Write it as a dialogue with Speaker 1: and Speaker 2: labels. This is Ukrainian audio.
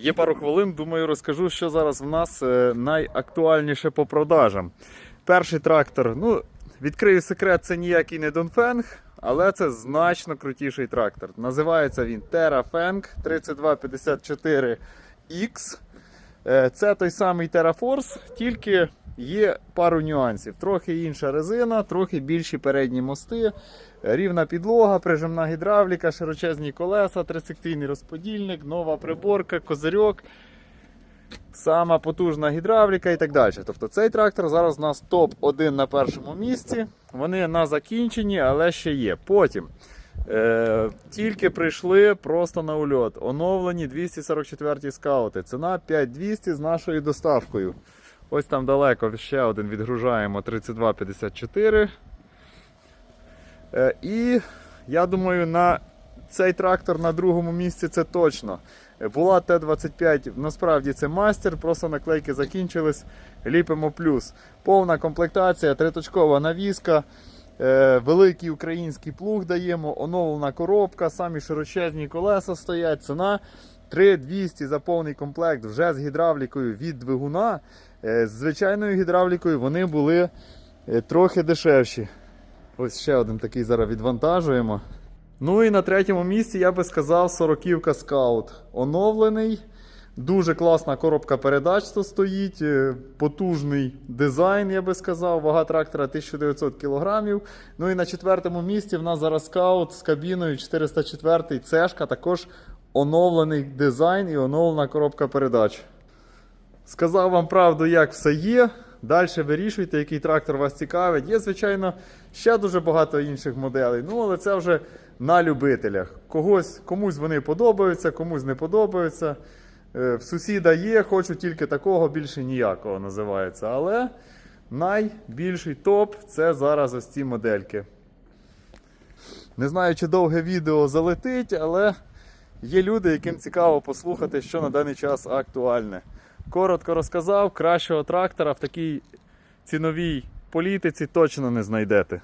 Speaker 1: Є пару хвилин, думаю, розкажу, що зараз в нас е, найактуальніше по продажам. Перший трактор, ну, відкрию секрет, це ніякий не Донфенг, але це значно крутіший трактор. Називається він TerraFeng 3254X. Е, Це той самий TerraForce, тільки є пару нюансів. Трохи інша резина, трохи більші передні мости, рівна підлога, прижимна гідравліка, широчезні колеса, трисекційний розподільник, нова приборка, козирьок. Сама потужна гідравліка і так далі. Тобто цей трактор зараз у нас топ-1 на першому місці. Вони на закінченні, але ще є. Потім е, тільки прийшли просто на ульот. Оновлені 244 скаути. Ціна 5200 з нашою доставкою. Ось там далеко ще один відгружаємо 3254. Е, і я думаю, на цей трактор на другому місці це точно. Була Т-25, насправді це мастер, просто наклейки закінчились. Ліпимо плюс. Повна комплектація, триточкова навіска, е, великий український плуг даємо, оновлена коробка, самі широчезні колеса стоять. Ціна 3200 за повний комплект вже з гідравлікою від двигуна. Е, З звичайною гідравлікою вони були е, трохи дешевші. Ось ще один такий зараз відвантажуємо. Ну і на третьому місці я би сказав сороківка скаут. Оновлений. Дуже класна коробка передач тут стоїть. е, Потужний дизайн, я би сказав. Вага трактора 1900 кг. Ну і на четвертому місці в нас зараз скаут з кабіною 404 цешка. Також оновлений дизайн і оновлена коробка передач. Сказав вам правду, як все є. Далі вирішуйте, який трактор вас цікавить. Є, звичайно, ще дуже багато інших моделей. Ну, але це вже на любителях. Когось, комусь вони подобаються, комусь не подобаються. Е, В сусіда є, хочу тільки такого, більше ніякого називається. Але найбільший топ це зараз ось ці модельки. Не знаю, чи довге відео залетить, але є люди, яким цікаво послухати, що на даний час актуальне. Коротко розказав, кращого трактора в такій ціновій політиці точно не знайдете.